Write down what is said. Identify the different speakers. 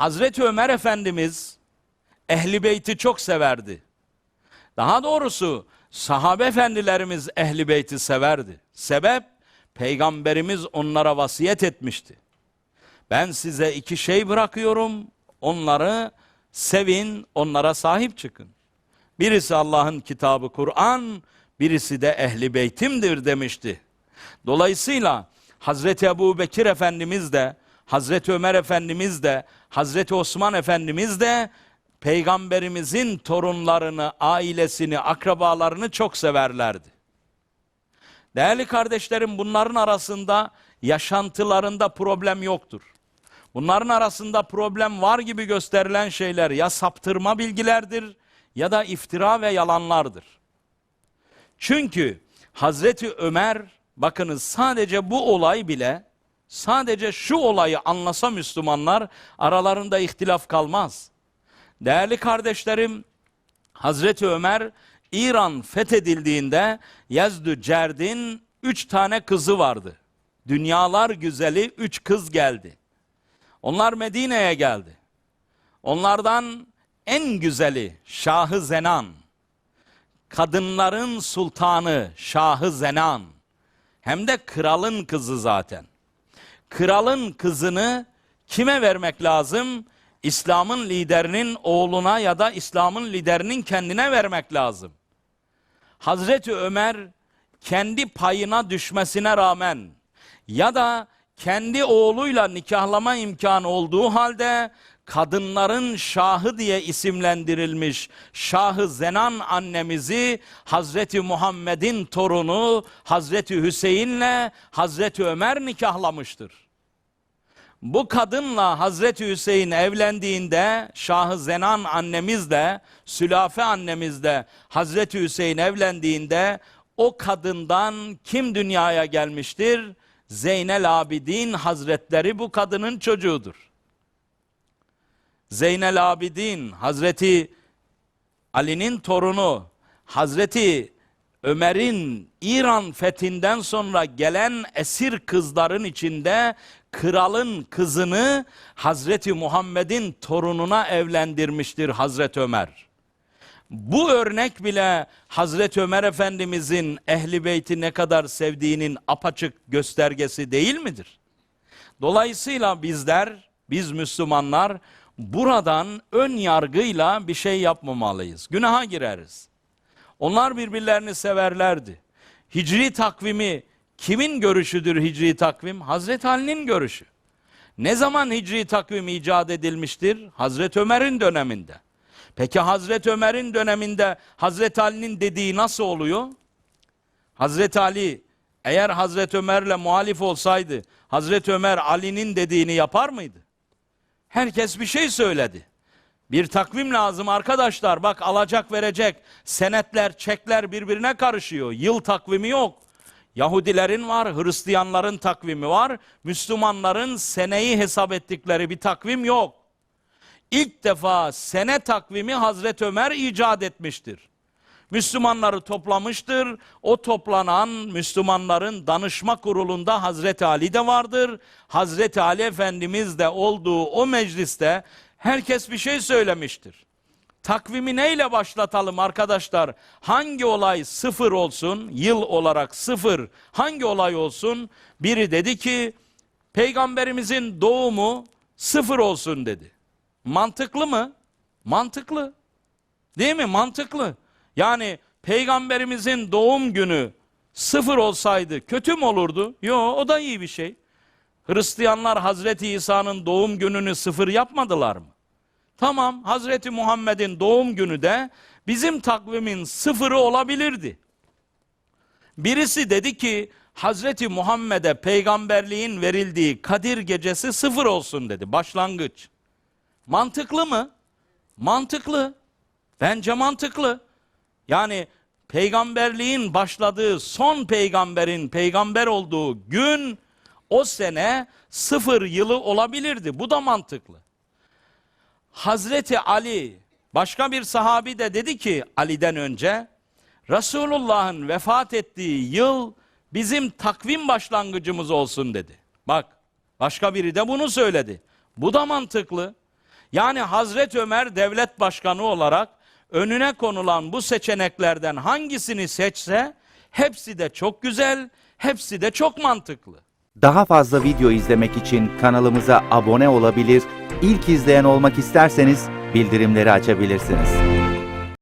Speaker 1: Hazreti Ömer Efendimiz Ehli Beyt'i çok severdi. Daha doğrusu sahabe efendilerimiz Ehli Beyt'i severdi. Sebep Peygamberimiz onlara vasiyet etmişti. Ben size iki şey bırakıyorum. Onları sevin, onlara sahip çıkın. Birisi Allah'ın kitabı Kur'an, birisi de ehli beytimdir demişti. Dolayısıyla Hazreti Ebu Bekir Efendimiz de, Hazreti Ömer Efendimiz de, Hazreti Osman Efendimiz de Peygamberimizin torunlarını, ailesini, akrabalarını çok severlerdi. Değerli kardeşlerim bunların arasında yaşantılarında problem yoktur. Bunların arasında problem var gibi gösterilen şeyler ya saptırma bilgilerdir ya da iftira ve yalanlardır. Çünkü Hazreti Ömer bakınız sadece bu olay bile sadece şu olayı anlasa Müslümanlar aralarında ihtilaf kalmaz. Değerli kardeşlerim Hazreti Ömer İran fethedildiğinde Yezdü Cerd'in üç tane kızı vardı. Dünyalar güzeli üç kız geldi. Onlar Medine'ye geldi. Onlardan en güzeli Şahı Zenan. Kadınların sultanı Şahı Zenan. Hem de kralın kızı zaten. Kralın kızını kime vermek lazım? İslam'ın liderinin oğluna ya da İslam'ın liderinin kendine vermek lazım. Hazreti Ömer kendi payına düşmesine rağmen ya da kendi oğluyla nikahlama imkanı olduğu halde kadınların şahı diye isimlendirilmiş Şahı Zenan annemizi Hazreti Muhammed'in torunu Hazreti Hüseyin'le Hazreti Ömer nikahlamıştır. Bu kadınla Hazreti Hüseyin evlendiğinde Şahı Zenan annemizle Sülafe annemizle Hazreti Hüseyin evlendiğinde o kadından kim dünyaya gelmiştir? Zeynel Abidin Hazretleri bu kadının çocuğudur. Zeynel Abidin Hazreti Ali'nin torunu Hazreti Ömer'in İran fethinden sonra gelen esir kızların içinde kralın kızını Hazreti Muhammed'in torununa evlendirmiştir Hazreti Ömer. Bu örnek bile Hazreti Ömer Efendimizin ehli beyti ne kadar sevdiğinin apaçık göstergesi değil midir? Dolayısıyla bizler, biz Müslümanlar buradan ön yargıyla bir şey yapmamalıyız. Günaha gireriz. Onlar birbirlerini severlerdi. Hicri takvimi kimin görüşüdür hicri takvim? Hazreti Ali'nin görüşü. Ne zaman hicri takvim icat edilmiştir? Hazreti Ömer'in döneminde. Peki Hazreti Ömer'in döneminde Hazreti Ali'nin dediği nasıl oluyor? Hazreti Ali eğer Hazreti Ömer'le muhalif olsaydı Hazreti Ömer Ali'nin dediğini yapar mıydı? Herkes bir şey söyledi. Bir takvim lazım arkadaşlar. Bak alacak verecek. Senetler, çekler birbirine karışıyor. Yıl takvimi yok. Yahudilerin var, Hristiyanların takvimi var. Müslümanların seneyi hesap ettikleri bir takvim yok. İlk defa sene takvimi Hazreti Ömer icat etmiştir. Müslümanları toplamıştır. O toplanan Müslümanların danışma kurulunda Hazreti Ali de vardır. Hazreti Ali Efendimiz de olduğu o mecliste herkes bir şey söylemiştir. Takvimi neyle başlatalım arkadaşlar? Hangi olay sıfır olsun, yıl olarak sıfır, hangi olay olsun? Biri dedi ki, peygamberimizin doğumu sıfır olsun dedi. Mantıklı mı? Mantıklı. Değil mi? Mantıklı. Yani peygamberimizin doğum günü sıfır olsaydı kötü mü olurdu? Yok o da iyi bir şey. Hristiyanlar Hazreti İsa'nın doğum gününü sıfır yapmadılar mı? Tamam Hazreti Muhammed'in doğum günü de bizim takvimin sıfırı olabilirdi. Birisi dedi ki Hazreti Muhammed'e peygamberliğin verildiği Kadir gecesi sıfır olsun dedi başlangıç. Mantıklı mı? Mantıklı. Bence mantıklı. Yani peygamberliğin başladığı son peygamberin peygamber olduğu gün o sene sıfır yılı olabilirdi. Bu da mantıklı. Hazreti Ali başka bir sahabi de dedi ki Ali'den önce Resulullah'ın vefat ettiği yıl bizim takvim başlangıcımız olsun dedi. Bak başka biri de bunu söyledi. Bu da mantıklı. Yani Hazreti Ömer devlet başkanı olarak önüne konulan bu seçeneklerden hangisini seçse hepsi de çok güzel, hepsi de çok mantıklı.
Speaker 2: Daha fazla video izlemek için kanalımıza abone olabilir, ilk izleyen olmak isterseniz bildirimleri açabilirsiniz.